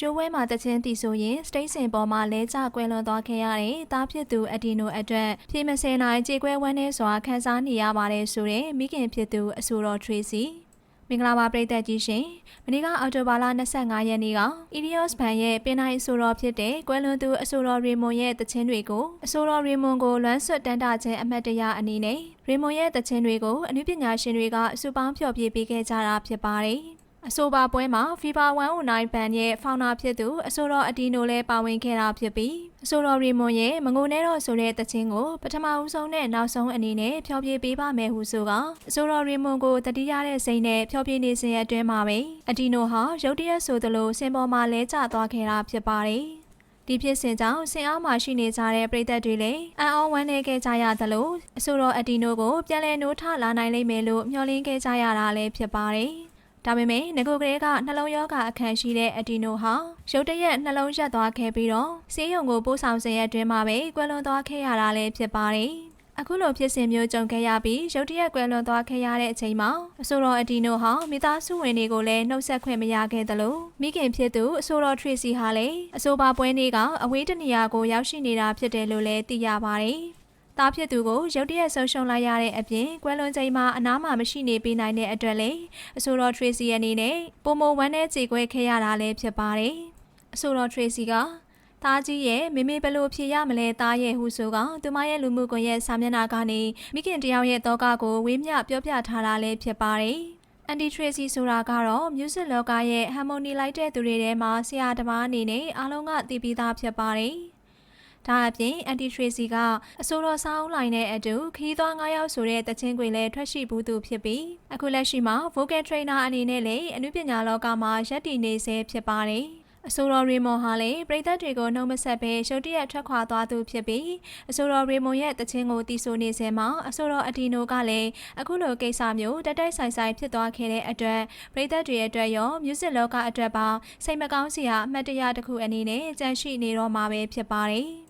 ရှိုးဝဲမှာတချင်းတီဆိုရင်စတိတ်စင်ပေါ်မှာလဲကျကွဲလွန်သွားခဲ့ရတဲ့တားဖြစ်သူအဒီနိုအတွက်ဖြေမစင်နိုင်ကြေကွဲဝမ်းနဲ့စွာခန်းစားနေရပါတယ်ဆိုတဲ့မိခင်ဖြစ်သူအဆိုတော်ထရီစီမင်္ဂလာပါပရိသတ်ကြီးရှင်မနေ့ကအော်တိုဘာလ25ရက်နေ့က Irios ဘန်ရဲ့ပင်နိုင်အဆိုတော်ဖြစ်တဲ့ကွဲလွန်သူအဆိုတော်ရေမွန်ရဲ့တခြင်းတွေကိုအဆိုတော်ရေမွန်ကိုလွမ်းဆွတ်တန်းတာခြင်းအမတ်တရအနေနဲ့ရေမွန်ရဲ့တခြင်းတွေကိုအနုပညာရှင်တွေကစုပေါင်းဖျော်ဖြေပေးခဲ့ကြတာဖြစ်ပါတယ် အဆိုပါပွဲမှာ FIFA 109ဘန်ရဲ့ဖောင်နာဖြစ်သူအဆိုတော်အဒီနိုလည်းပါဝင်ခဲ့တာဖြစ်ပြီးအဆိုတော်ရီမွန်ရဲ့မငိုနဲ့တော့ဆိုတဲ့တခြင်းကိုပထမဦးဆုံးနဲ့နောက်ဆုံးအနေနဲ့ဖျော်ဖြေပေးပါမယ်ဟုဆိုကအဆိုတော်ရီမွန်ကိုတတိယတဲ့စိတ်နဲ့ဖျော်ဖြေနေစဉ်အတွင်းမှာပဲအဒီနိုဟာရုတ်တရက်ဆိုသလိုစင်ပေါ်မှာလဲကျသွားခဲ့တာဖြစ်ပါတယ်ဒီဖြစ်စဉ်ကြောင့်ဆင်အားမှာရှိနေကြတဲ့ပြည်သက်တွေလည်းအံ့ဩဝမ်းနည်းခဲ့ကြရသလိုအဆိုတော်အဒီနိုကိုပြန်လည်နိုးထလာနိုင်လိမ့်မယ်လို့မျှော်လင့်ခဲ့ကြရတာလည်းဖြစ်ပါတယ်။ ဒါပေမဲ့ငကိုကလေးကနှလုံးရောဂါအခန့်ရှိတဲ့အဒီနိုဟာရုတ်တရက်နှလုံးရက်သွားခဲ့ပြီးတော့ဆေးရုံကိုပို့ဆောင်စဉ်ရက်အတွင်းမှာပဲကွယ်လွန်သွားခဲ့ရတာလည်းဖြစ်ပါတယ်။အခုလိုဖြစ်စဉ်မျိုးကြုံခဲ့ရပြီးရုတ်တရက်ကွယ်လွန်သွားခဲ့ရတဲ့အချိန်မှာအဆိုတော်အဒီနိုဟာမိသားစုဝင်တွေကိုလည်းနှုတ်ဆက်ခွင့်မရခဲ့သလိုမိခင်ဖြစ်သူအဆိုတော်ထရီစီဟာလည်းအဆိုပါပွဲနေ့ကအဝေးတနေရာကိုရောက်ရှိနေတာဖြစ်တယ်လို့လည်းသိရပါတယ်။ သားဖြစ်သူကိုရုတ်တရက်ဆုံးရှုံးလိုက်ရတဲ့အပြင်ကွယ်လွန်ချိန်မှာအနားမှာမရှိနေပေးနိုင်တဲ့အတွက်လည်းအဆိုတော်ထရီစီအနေနဲ့ပုံမဝမ်းနဲ့ကြေကွဲခဲ့ရတာလည်းဖြစ်ပါတယ်။အဆိုတော်ထရီစီကသားကြီးရဲ့မေမေဘယ်လိုဖြေရမလဲသားရဲ့ဟုဆိုကသူမရဲ့လူမှုကွန်ရက်စာမျက်နှာကနေမိခင်တယောက်ရဲ့တောကကိုဝေးမျှပြောပြထားတာလည်းဖြစ်ပါတယ်။အန်တီထရေစီဆိုတာကတော့ music လောကရဲ့ harmony လိုက်တဲ့သူတွေထဲမှာဆရာတစ်ပါးအနေနဲ့အားလုံးကသိပြီးသားဖြစ်ပါတယ်။ ဒါအပြင်အန်တီထရေစီကအဆိုတော်ဆောင်းလိုင်းနဲ့အတူခီးသွား9ယောက်ဆိုတဲ့တချင်းခွေလည်းထွက်ရှိဘူးသူဖြစ်ပြီးအခုလက်ရှိမှာ vocal trainer အနေနဲ့လည်းအနုပညာလောကမှာရပ်တည်နေဆဲဖြစ်ပါတယ်။အဆိုတော်ရေမွန်ဟာလည်းပြည်သက်တွေကိုနှုံးမဆက်ပဲရုတ်တရက်ထွက်ခွာသွားသူဖြစ်ပြီးအဆိုတော်ရေမွန်ရဲ့တခြင်းကိုတီးဆိုနေစဉ်မှာအဆိုတော်အဒီနိုကလည်းအခုလိုကိစ္စမျိုးတက်တိုက်ဆိုင်ဆိုင်ဖြစ်သွားခဲ့တဲ့အတွက်ပြည်သက်တွေအတွက်ရော music လောကအတွက်ပါစိတ်မကောင်းစရာအမှတ်တရတစ်ခုအနေနဲ့ကြန့်ရှိနေတော့မှာပဲဖြစ်ပါတယ်။